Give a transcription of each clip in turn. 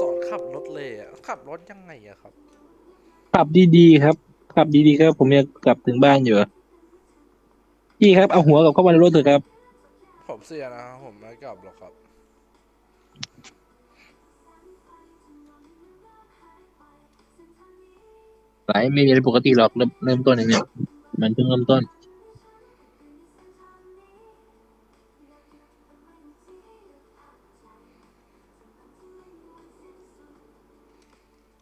สอนขับรถเลยอะขับรถยังไงอะครับ ขับดีๆครับ ขับดีๆครับ ผมอยากกลับถึงบ้านอยู่พี่ครับเอาหัวกลับเข้ามาในรถเถอะครับ ผมเสียนะครับผมไม่กลับหรอกครับไหลไม่มีอะไรปกติหรอกเริ่มเริ่มต้นอย่างเนี้ยมันเพิ่งเริ่มต้น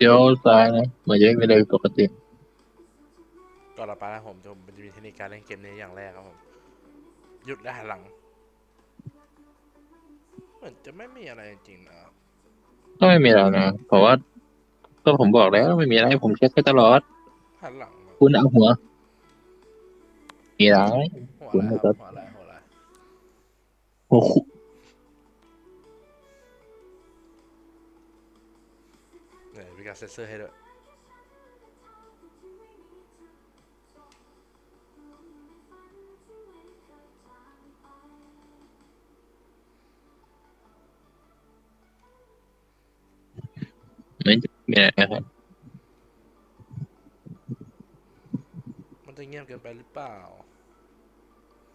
เดี๋ยวซ้ายนะเหมือนจะไม่มีอะไรปกติก่อนเราไปนะผมจะผมจะมีเทคนิคการเล่นเกมนี้อย่างแรกครับผมหยุดและหันหลัง เหมือนจะไม่มีอะไรจริงๆนะครับก็ไม่มีแล้วนะเพราะว่า ก็ผมบอกแล้วไม่มีอะไรผมเช็คให้ตลอด หันหลังคุณเอาหัว มีอะไร หัวคุณอะไรไม่คครัรับบหัวอะไรหัวอะไรโอ้โหเนี่ การเซ็นเซอร์ให้ด้วยไม่มีอะไรนะครับ มันจะเงียบเกินไปหรือเปล่า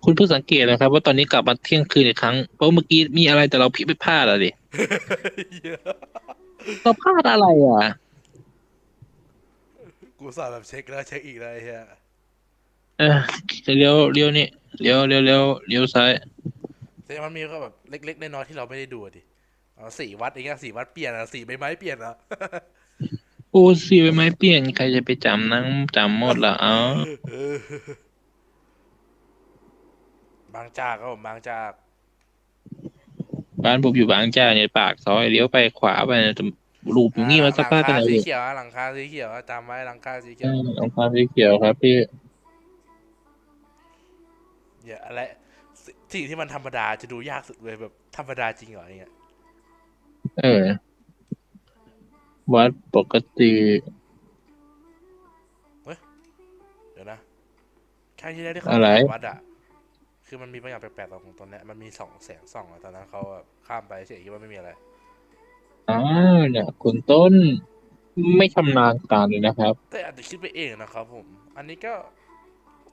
คุณเพิ่งสังเกตนะครับ ว่าตอนนี้กลับมาเที่ยงคืนอีกครั้ง เพราะเมื่อกี้มีอะไรแต่เราผิดไปพลาดอะดิเยอะเราพลาดอะไรอะ กูสาแบบเช็คแล้วเช็คอีกแล้วไอ้เฮียเออเลี้ยวเลี้ยวนี่เลี้ยวเลี้ยวเลี้ยวเลี้ยวซ้ายแต่มันมีก็แบบเล็กๆน้อยๆที่เราไม่ได้ดูอะดิเอาสี่วัดอย่างเงี้ยสี่วัดเปลี่ยนอะสี่ใบไม้เปลี่ยนอะ โอ้สีใบไม้เปลี่ยนใครจะไปจำนั่งจำหมดละเอ้าเออบางจากครับผมบางจาก บ้านผมอยู่บางจากเนี่ยปากซอยเลี้ยวไปขวาไปเนี่ย ลูปอย่างงี้มาสักพักหกันลัเลคาสียเขียวอะหลังคาสีเขียวอะจำไว้หลังคาสีเขีอืยวมเอาความสีเขียวครับพี่อย่าอะไรสิสิ่งที่มันธรรมดาจะดูยากสุดเลยแบบ ธรรมดาจริงเหรออย่างเงี้ยเออ วัดปกติเดี๋ยวนะครั้งที่แล้วที่เขาอะไรวัดอะคือมันมีบางอย่างแปลกๆตรงตรงเนี้ยมันมีสองแสงส่องอะตอนนั้นเขาแบบข้ามไปเฉยคิดว่าไม่มีอะไร อ้าวเนี่ยคุณต้นไม่ชำนาญการเลยนะครับ แต่อาจจะคิดไปเองนะครับผม อันนี้ก็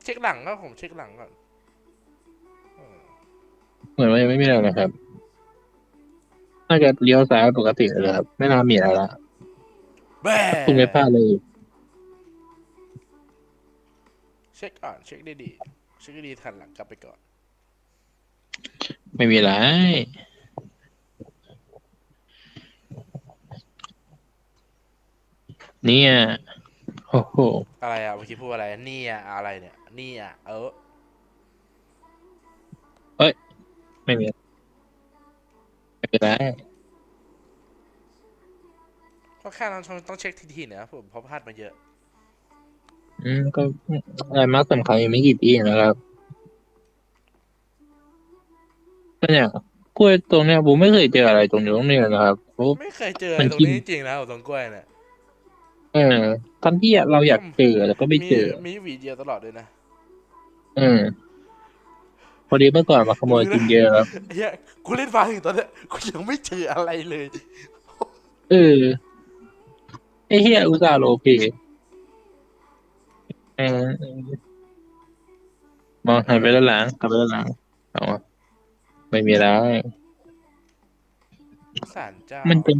เช็คหลังครับผมเช็คหลังก่อนเออเหมือนว่ายังไม่มีอะไรนะครับ น่าจะเลี้ยวซ้ายปกติเลยครับ ไม่น่ามีอะไรละแม่คุณไม่พลาดเลย เช็คก่อนเช็คดีๆเช็คดีๆทันหลังกลับไปก่อน ไม่มีอะไร เนี่ยโอ้โหอะไรอะเมื่อกี้พูดอะไรนี่อะอะไรเนี่ยนี่อะเออไม่มีไม่เป็นไรก็แค่นั้นต้องเช็คทีๆเนี่ยครับผมเพราะพลาดมาเยอะ อืมก็อะไรมากสำคัญยังไม่กี่ปีนะครับก็เนี่ยกล้วยตรงเนี้ยผมไม่เคยเจออะไรตรงนี้ตรงนี้เลยนะครับผมไม่เคยเจอมันตรงกินนี้จริงๆนะตรงกล้วยเนี่ย เออตอนที่เราอยากเจอแต่ก็ไม่มีเจอมีหวีเดียวตลอดเลยนะเออพอดีเมื่อก่อนมาขโมยกินเยอะครับเฮียกูเล่นฟ้าถึงตอนเนี้ยกูยังไม่เจออะไรเลยเออไอ้เฮียอุตส่าห์โลเพเออเออมองหันไปด้านหลังกลับไปด้านหลังเอาวะไม่มีอะไรสารเจ้ามันเป็น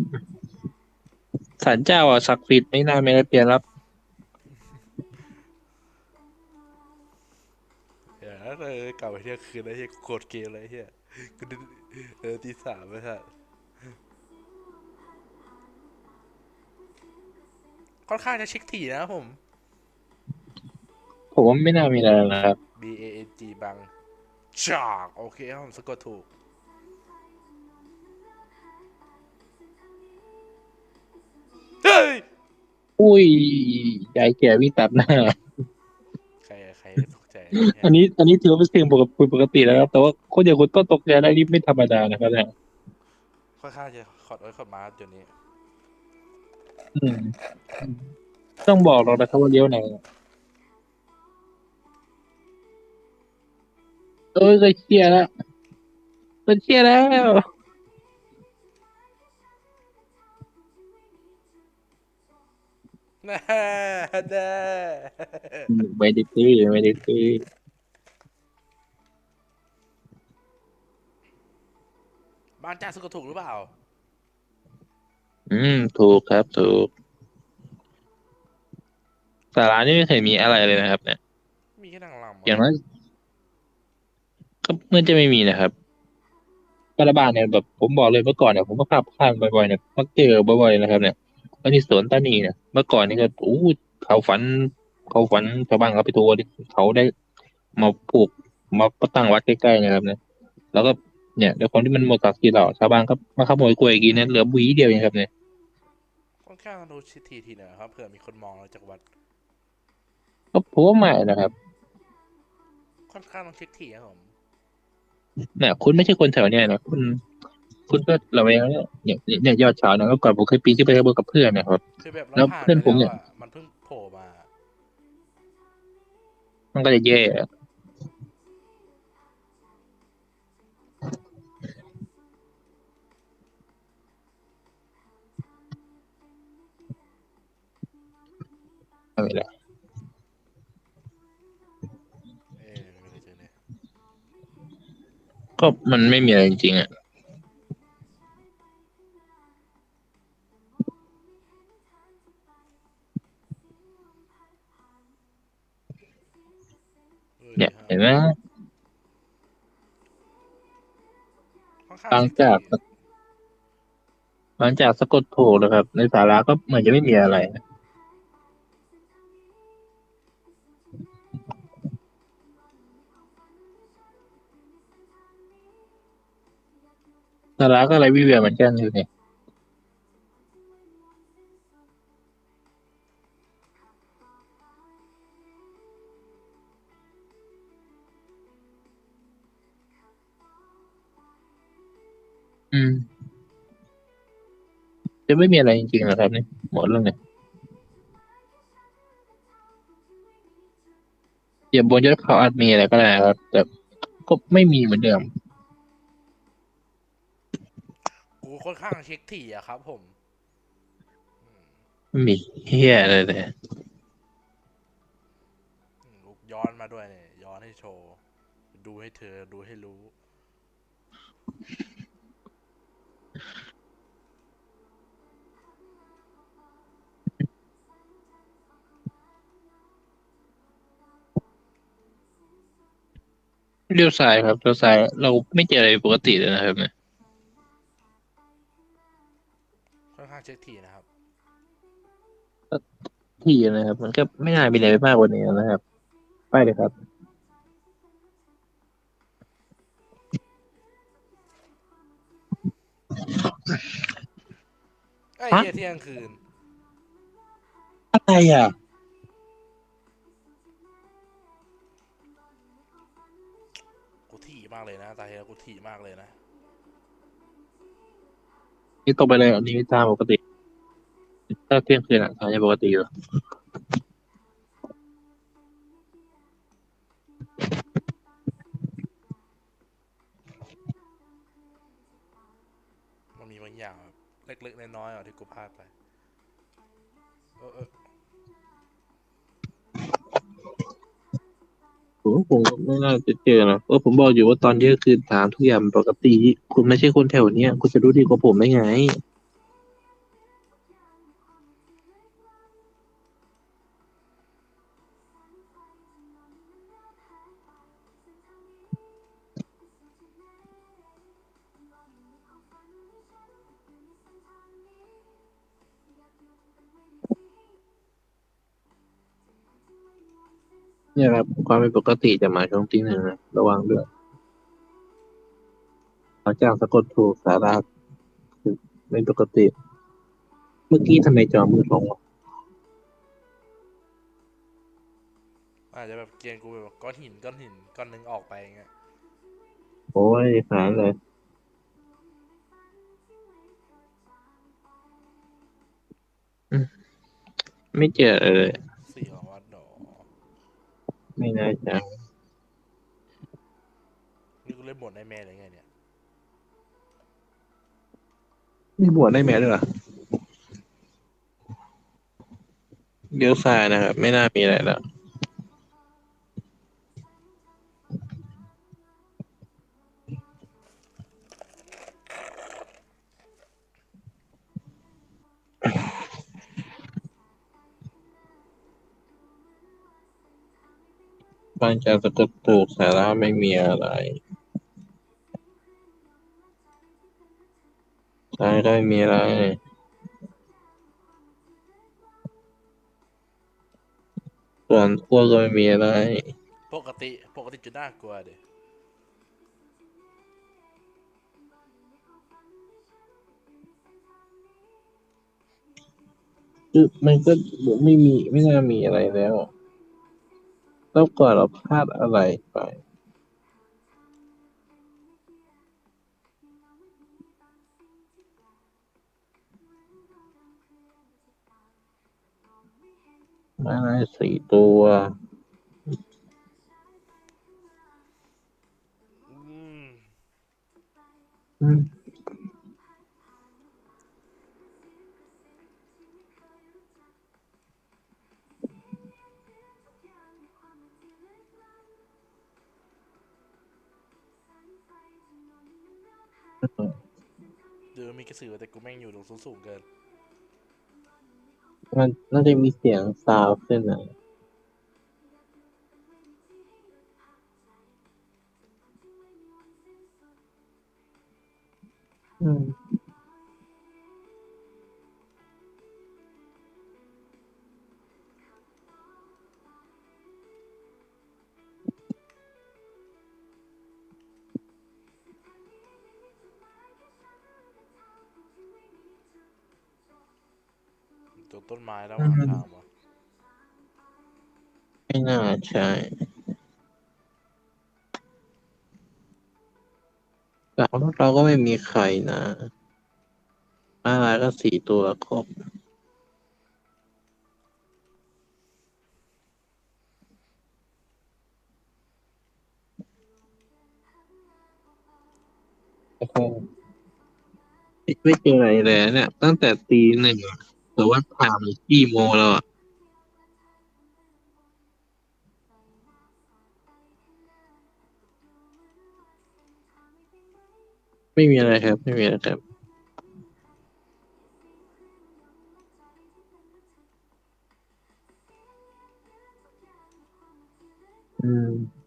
ศาลเจ้าอะศักดิ์สิทธิ์ไม่น่าไม่ได้เปลี่ยนรับ เดี๋ยวนะเออกลับไปเที่ยงคืนแล้วเฮียกูโคตรเกมเลยเฮียกูดึเออตีสามไม่ใช่ค่อนข้างจะเช็คถี่นะครับผม ผมว่าไม่น่ามีอะไรนะครับ B A N G บังจากโอเคครับผมสะกดถูก อุ้ยยายแก่วิ่งตัดหน้า ใครใครตกใจอันนี้อันนี้ถือว่าเป็นเสียงปกติปกติแล้วครับ แต่ว่าคนอย่างคุณก็ตกใจได้นี่ไม่ธรรมดานะครับเนี่ยค่อนข้างจะขอดไว้ขอดมาเดี๋ยวนี้ อืมต้องบอกเรานะครับว่าเลี้ยวไหนเอ้ยเคยเชียร์แล้วเคยเชียร์แล้ว แน่แน่ไม่ได้ซื้อไม่ได้ซื้อบ้านจ้าสุกถูกหรือเปล่า อืม ถูกครับ ถูกสารานี่ไม่เคยมีอะไรเลยนะครับ เนี่ย มีแค่นางรำอย่างนั้นก็เมื่อจะไม่มีนะครับรัฐบาลเนี่ยแบบผมบอกเลยเมื่อก่อนเนี่ยผมก็ขับข้ามบ่อยๆเนี่ยมักเจอบ่อยๆนะครับ เนี่ย แล้วที่สวนตานีเนี่ยเมื่อก่อนนี่ก็อู้เขาฝัน เขาฝันชาวบ้านเขาไปทัวร์ดิเขาได้มาปลูกมาตั้งวัดใกล้ๆนะครับเนี่ยแล้วก็เนี่ยด้วยความที่มันหมดศักดิ์ศรีเราชาวบ้านก็มาขโมยกล้วยกินเนี่ยเหลือหวีเดียวเองครับเนี่ยค่อนข้างดูชิดทีทีหน่อยครับเผื่อมีคนมองเราจากวัดก็ผมว่าไม่นะครับ ค่อนข้างต้องเช็คทีครับผมเนี่ยคุณไม่ใช่คนแถวเนี่ยนะคุณ คุณก็ระแวงแล้วเนี่ยเนี่ยเนี่ยยอดชาวนะก็ก่อนผมเคยปีนขึ้นไปข้างบนกับเพื่อนนะครับ คือแบบแล้วผ่านเพื่อนผมเนี่ยไปแล้วอะมันเพิ่งโผล่มามันก็จะแย่ไม่เป็นไรเออไม่ได้เจอเลยก็มันไม่มีอะไรจริงๆอะ หลังจากหลังจากสะกดถูกนะครับ ในสาระก็เหมือนจะไม่มีอะไรสาระก็อะไรวิเวียเหมือนกันอยู่เนี่ย อืม จะไม่มีอะไรจริงๆเหรอครับนี่หมดแล้วเนี่ยอย่าบนยอดเขาอาจมีอะไรก็ได้ครับ แต่ก็ไม่มีเหมือนเดิมกูค่อนข้างเช็คทีอะครับผมอืมไม่มีเฮียอะไรเลยอืมลุกย้อนมาด้วยเนี่ยย้อนให้โชว์ ดูให้เธอดูให้รู้ เลี้ยวซ้ายครับเลี้ยวซ้ายเราไม่เจออะไรปกติเลยนะครับเนี่ยค่อนข้างเช็คทีนะครับที่นะครับ มันก็ไม่น่ามีอะไรไปมากกว่านี้นะครับ ไปเลยครับ ไอ้ฮะ เหี้ยเที่ยงคืนอะไรอะ ถี่มากเลยนะ นี่ตรงไปเลยอันนี้ตามปกติ ถ้าเที่ยงคืนอะทางจะปกติอยู่มันมีบางอย่างแบบเล็กๆน้อยๆอะที่กูพลาดไป เออเออ ผมว่าผมก็ไม่น่าจะเจอนะเออผมบอกอยู่ว่าตอนนี้คือถามทุกอย่างปกติ คุณไม่ใช่คนแถวเนี้ยคุณจะรู้ดีกว่าผมได้ไง เนี่ยครับ ความเป็นปกติจะมาช่วงที่หนึ่งนะระวังด้วยหลังจากสะกดถูกสาระคือไม่ปกติ เมื่อกี้ทำไมจอมืดลงวะอาจจะแบบเกียนกูแบบก้อนหินก้อนหินก้อนหนึ่งออกไปองเงี้ยโอ้ยหาเลยไม่เจอเลย ไม่น่าจะนี่กูเล่นบทในแม่เลยไงเนี่ย มีบวชได้ไหมด้วยเหรอเดี๋ยวซ้ายนะครับ ไม่น่ามีอะไรแล้ว บ้านจะสกปรกสาระไม่มีอะไรใช่ก็ไม่มีอะไรส่วนขั้วก็ไม่มีอะไร ปกติ ปกติจะน่ากลัวเด็คือมันก็ไม่มีไม่น่ามีอะไรแล้ว แล้วก่อนเราพลาดอะไรไป มาได้สี่ตัว อืม มีกระสือแต่กูแม่งอยู่ตรงสูงๆเกิน มันน่าจะมีเสียงซาวขึ้นอะ ตรงต้นไม้ระหว่างทางวะไม่น่าใช่หลังรถเราก็ไม่มีใครนะอะไรก็สี่ตัวครบโอ้โหไม่เจออะไรเลยเนี่ย ตั้งแต่ตีหนึ่งอะ หรือว่าผ่านกี่โมแล้วอะไม่มีอะไรครับ ไม่มีอะไรครับ อืม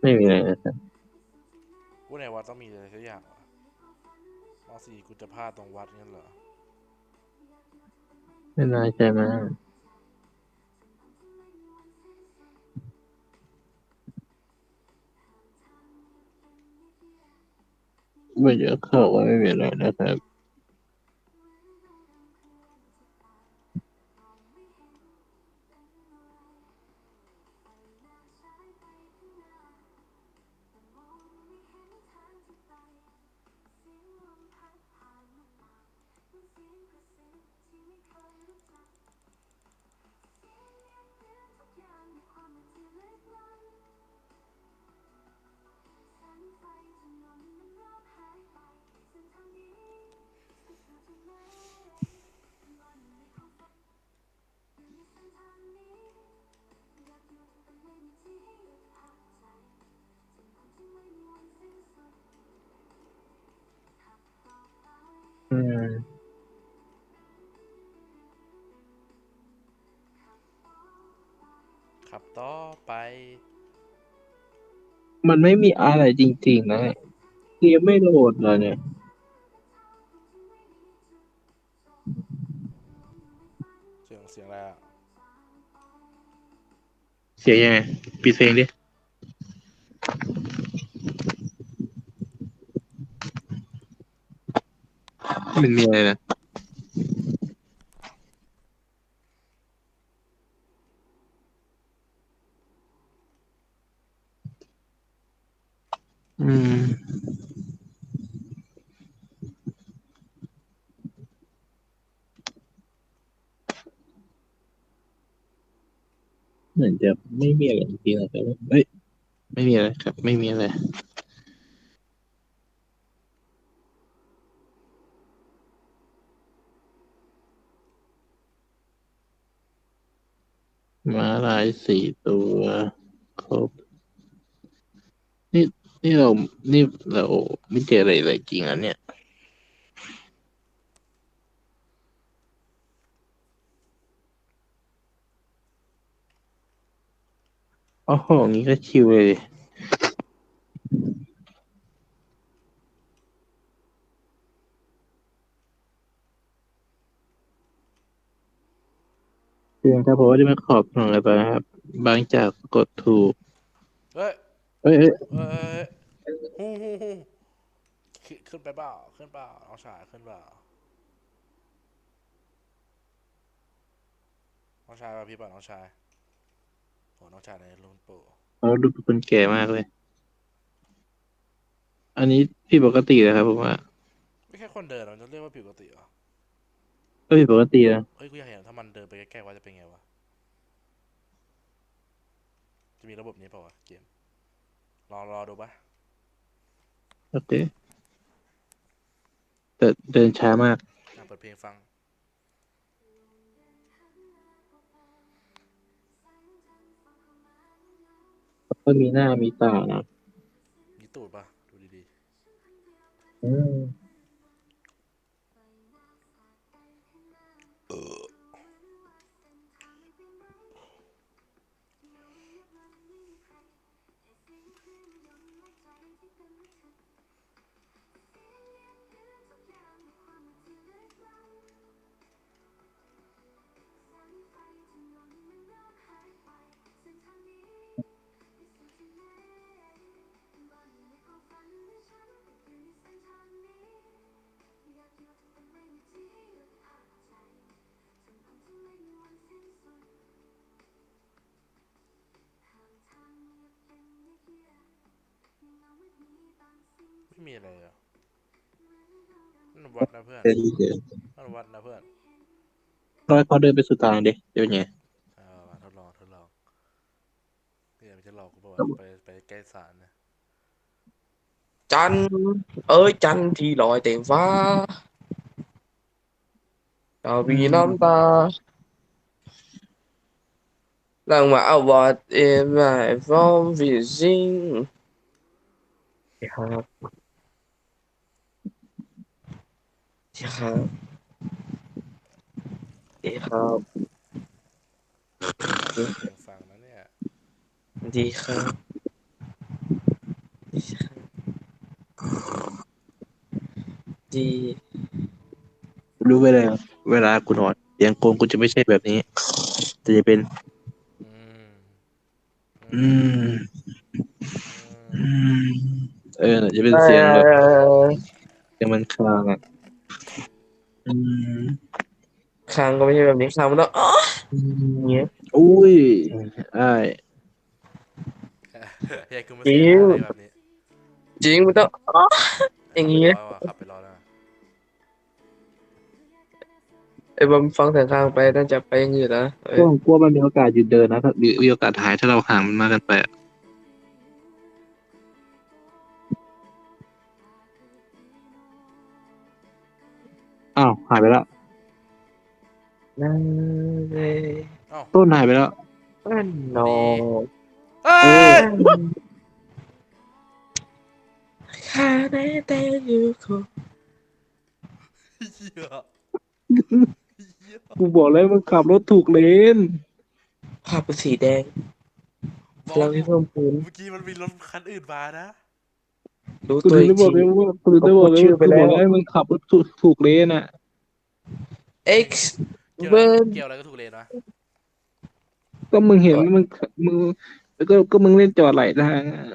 ไม่มีอะไรนะครับ ในวัดต้องมีอะไรสักอย่างมาสี่กูจะพลาดตรงวัดงั้นเหรอ ไม่น่าใช่ไหมไม่เยอะเข้าว่าไม่มีอะไรนะครับ อืม ขับต่อไป มันไม่มีอะไรจริงๆนะเกมไม่โหลดเลยเนี่ย เสียงเสียงอะไรอะ เสียยังไงปิดเพลงดิ เป็นเมียเลยนะอืม เหมือนจะไม่มีอะไรจริงๆนะแต่ว่าเฮ้ย ไม่มีอะไรครับ ไม่มีอะไร ม้าลายสี่ตัวครบ นี่นี่เรา นี่เราไม่เจออะไรเลยจริงอะเนี่ย โอ้โห งี้ก็ชิวเลย ดิเพียงครับผมว่าที่ไม่ขอบหน่อยไปนะครับ บางจากกดถูก เฮ้ยเอ้ยเอ้ยเอ้ยฮู้ฮู้ฮู้ขึ้นขึ้นไปเปล่าขึ้นเปล่าน้องชายขึ้นเปล่าน้องชายมาพี่เปล่าน้องชายโอ้น้องชายในรุ่นปู่เราดูเป็นคนแก่มากเลย อันนี้พี่ปกตินะครับผมว่า ไม่แค่คนเดินมันจะเรียกว่าผิวปกติเหรอ ก็พี่ปกตินะเฮ้ยกูอยากเห็นถ้ามันเดินไปใกล้ๆว่าจะเป็นไงวะ จะมีระบบนี้เปล่าวะเกม รอรอดูปะโอเคแต่เดินช้ามาก อะเปิดเพลงฟัง ก็มีหน้ามีตานะมีตูดปะดูดีอืม ไม่มีอะไรเหรอนั่นวัดนะเพื่อนเดินเดินนั่นวัดนะเพื่อนร้อยเขาเดินไปสุดทางเด็กเดี๋ยวไงเอามาทดลองทดลองเนี่ยมันจะหลอกกูบอกว่าไปไปใกล้ศาลนะจันทร์เอ้ยจันทร์ที่ลอยเต็มฟ้าดาวมีน้ำตาหลังมาเอาวัดเอ็มไอฟอมฟิซิงครับ ดีครับดีครับเปิดเพลงฟังนะเนี่ยดีครับดีครับดี รู้ไว้เลยเวลากูนอนเสียงโกงกูจะไม่ใช่แบบนี้ แต่จะเป็น อืมอืมอือืมมเออจะเป็นเสียงแบบเอ่อเสียงมันคลางอะอืม คางก็ไม่ใช่แบบนี้คางมันต้องอ๋ออืมอย่างเงี้ย อุ้ยไอ้ายเฮ้ยกูไม่เคยเห็นอะไรแบบนี้จริงมันต้องอ๋ออย่างเงี้ยขับไปรอว่ะขับไปรอแล้วไอ้บอมฟังเสียงคางไปน่าจะไปอย่างอื่นนะเอ้ยก็กลัวมันมีโอกาสหยุดเดินนะถ้ามีมีโอกาสหายถ้าเราห่างมันมากเกันไปอะ อ้าวหายไปแล้วนั่นเลยเอ้าต้นหายไปแล้วนั่นนอเฮ้ยข้าได้แต่อยู่คงเหี้ยเหี้ยกูบอกแล้วมันขับรถถูกเลนภาพเป็นสีแดงบพอกลังที่เพิ่มพูนเมื่อกี้มันมีรถคันอื่นมานะ รู้กูตัวถึงอีได้กบอกที เลยว่ากูถึงได้บอกเลยชื่อว่าไปกูแล้บวอกแล้วให้มันขับรถถูกถูกเลนอะ X เกี่ยวเบิร์นเกี่ยวอะไรก็ถูกเลนวะก็มึงเห็นมึงมึงแล้วก็ก็มึงเล่นจอดไหลทางอะ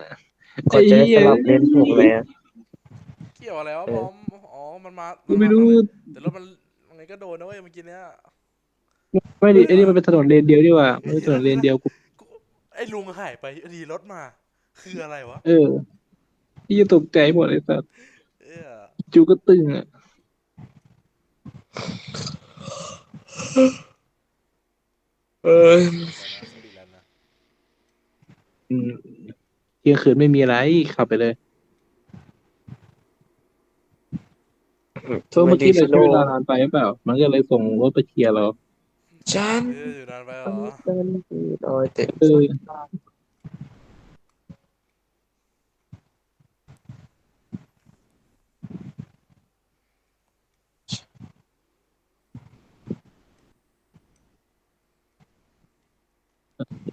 กดจะได้สลับเลนถูกเลยอะเกี่ยวอะไรวะเอบออมอ๋อมันมากูไม่รู้แต่รถมันยังไงก็โดนนะเว้ยเมื่อกี้เนี้ยไม่ดิไอ้นี่มันเป็นถนนเลนเดียวดีกว่ามันเป็นถนนเลนเดียวกูกูไอ้ลุงหายไปดีรถมา คืออะไรวะ เออ ที่ตกใจหมดเลยสัตว์เอ้ยจูก็ตึงอะ เออแต่นะสปีดแล้วนะอืมเที่ยงคืนไม่มีอะไรขับไปเลยเพราะเมื่อกี้เราใช้เวลานานไปหรือเปล่า มันก็เลยส่งรถไปเคลียร์เราจันเอ้ยอยู่นานไปเหรอจันทีลอ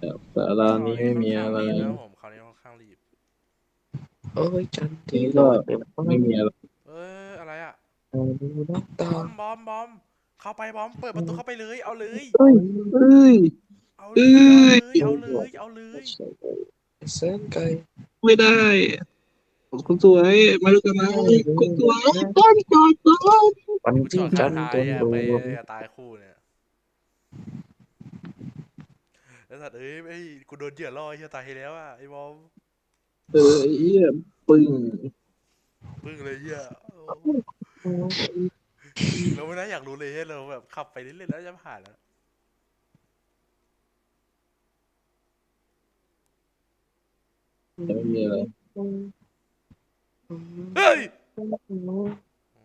ยเต็มเออสารานี้ไม่มีอะไรคราวนี้ค่อนข้างรีบนะผมคราวนี้ค่อนข้างรีบเอ้ยจันทีลอยเต็มฟ้าไม่มีอะไรเอ้ยอะไรอะดูน้ำตาบอมบอมบอมเข้าไปบอมเปิดประตูเข้าไปเลย เอาเลย เอ้ยเอ้ย เอาเลยเอาเลยเอาเลยแสนไกลไม่ได้คุณสวยมาดูกันนะคุณสวยต้นก่อนต้นวันกูที่ชอบจัท้านทาต้ยนอะดูไปตายคู่เนี่ยไอ้ สัตว์เอ้ยไอ้กูโดนเหยื่อล่อไอ้เหี้ยตายให้แล้วอะไอ้บอมเออไอ้เหี้ยปึ้งปึ้งเลยเหี้ยเราไม่น่าอยากรู้เลยเฮ้ยเราแบบขับไปเรื่อยๆแล้วจะผ่านแล้วไม่มีอะไรเฮ้ย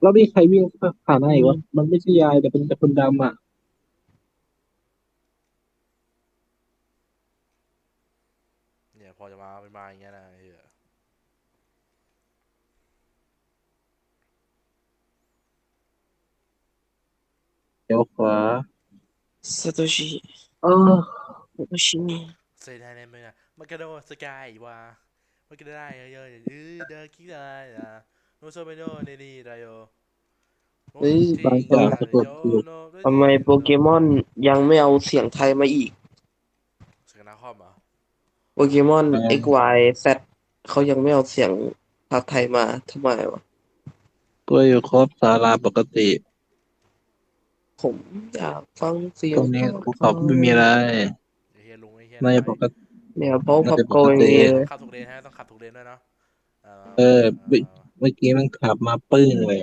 แล้วมีใครวิ่งผ่านหน้าอีกวะมันไม่ใช่ยายแต่เป็นแต่คนดำอะ เนี่ยพอจะมาเป็นมา อย่างเงี้ยนะไอ้เหี้ยเดี๋ยวขวาซาโตชิเออซาโตชิเซนได้ไหมนะมันกระโดดสกายว่ามันก็ได้เยอะๆอย่างยืดเดินคิดได้นะโนโซเมโนเนนี่ไรโอทำไมโปเกมอนยังไม่เอาเสียงไทยมาอีกสกนาคอมเหรอโป เกมอน X Y Z เขายังไม่เอาเสียงภาคไทยมาทำไมวะ ตัวอยู่ครบสาราปกติ ผมอยากฟังเสียงตรงนี้ภูเขาไม่มีอะไรไอ้เฮียลุงไอ้เฮียน่าจะปกติ เนี่ยเพราะพับโกยน่าจะปกติมีต้องขับถูกเลนฮะต้องขับถูกเลนด้วยเนาะเออ เมื่อกี้มันขับมาปึ้งเลย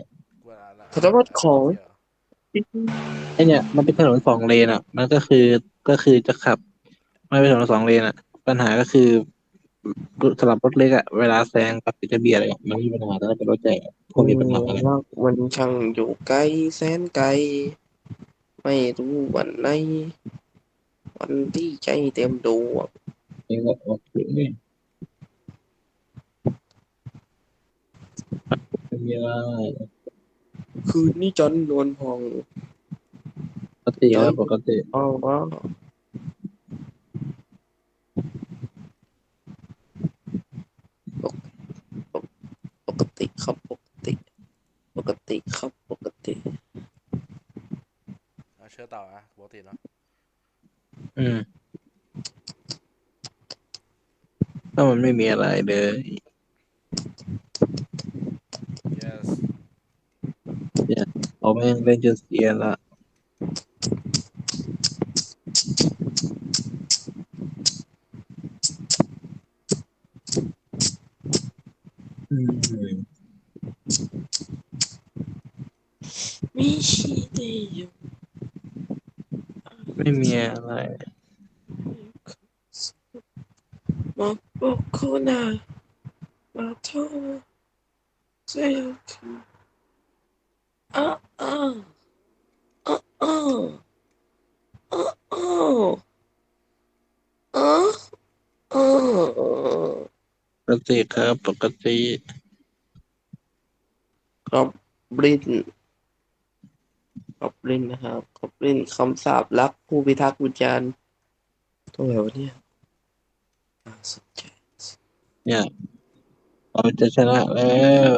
เขาจะว่าของ ไอเนี่ย มันเป็นถนนสองเลนอะ มันก็คือก็คือจะขับ ไม่เป็นถนนสองเลนอะ ปัญหาก็คือสำหรับรถเล็กอะเวลาแซงกับติดจะเบียดอะไรอะมันมีปัญหาแต่ถ้าเป็นรถใหญ่อะคงมีปัญหาอะไรว่าวันช่างอยู่ไกลแสนไกล ไม่รู้วันไหน วันที่ใจเต็มดวงนี่ก็โอเคไม่มีอะไรคืนนี้จันนวลพองปกติแล้วปกติอ้าวอ้าว ปกปกปกติครับปกติ ปกติครับปกติเชื่อต่อนะปกติเนาะอืมถ้ามันไม่มีอะไรเลย yes เอาแม่งเล่นจนเสียละอืม มีชีเดียว ไม่มีอะไรมาบอกคุณนะมาโทษเสียคืออ้าอ้าอ้าอ้าอ้าอ้าอ้าอ้าปกติครับปกติครับบลิน ครับบลินนะครับครับบลินคำสาปรักผู้พิทักษ์วิญญาณตัวไหนวะเนี่ยน่าสนใจเนี่ยเราจะชนะแล้ว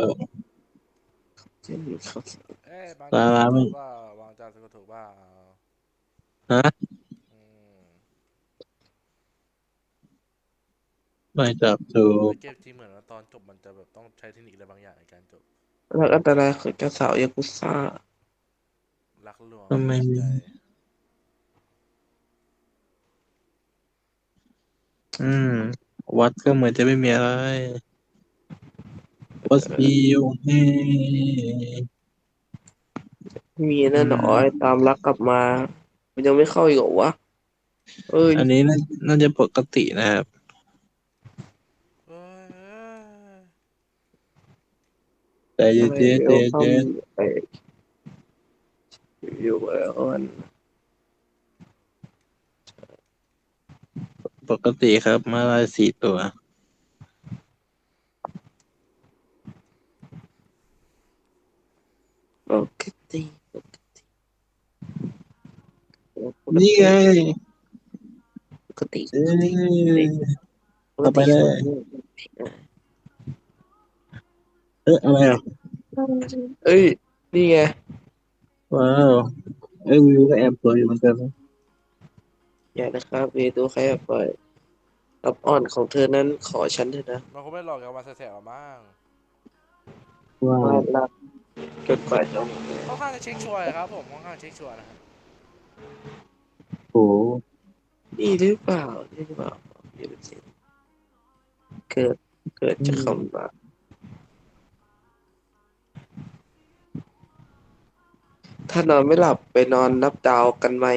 เช่นครับเอ้ยบางตาลาไม่ถูกเปล่าวางจานสกถูกเปล่าฮะอืมไม่จับถูกเกมจริงเหมือนว่าตอนจบมันจะแบบต้องใช้เทคนิคอะไรบางอย่างในการจบ รักอันตรายของเจ้าสาว ยากุซ่า รักลวงทำไมมี ใจอืม วัดก็เหมือนจะไม่มีอะไร was feel hey มีนั่นหนอยตามรักกลับมา มันยังไม่เข้าอีกเหรอวะเอ้ยอันนี้น่าน่าจะปกตินะครับ เอ้ยเอ้ยแต่เจ๊เจ๊เจ๊เจ๊ไปอ ยู่แล้วมันปกติครับมาลายสี่ตัว ปกติปกตินี่ไงปกติเอ้ยปกติเอาไปเลยเอ๊ะอะไรอะเอ้ย นี่ไง ว้าวเอ้ยวิวก็แอบสวยอยู่เหมือนกันนะอย่านะครับเวตัวใครออกไปรับอ่อนของเธอนั้นขอฉันเถอะนะมันคงไม่หลอกกับวันแสบๆหรอกมั้งว้าวว่ารักจนกว่าจะค่อนข้างจะเช็คชัวร์เลยครับผมค่อนข้างเช็คชัวร์นะครับโอ้นี่หรือเปล่านี่หรือเปล่าเดี๋ยวสิเกิดเกิดจะคำว่า ถ้านอนไม่หลับไปนอนนับดาวกันไหม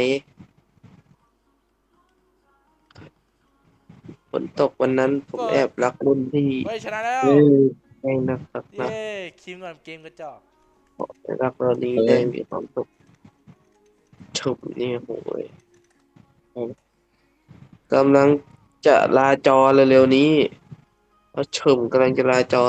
ฝนตกวันนั้นผมแอบรักรุ่นพี่เฮ้ยชนะแล้วเอ้ยให้นักรักนักเย้คิมก่อนเกมกระจอกรักเรานี้เออได้มีความสุขชมนี่โหยกำลังจะลาจอเร็วๆนี้เพราะชมกำลังจะลาจอ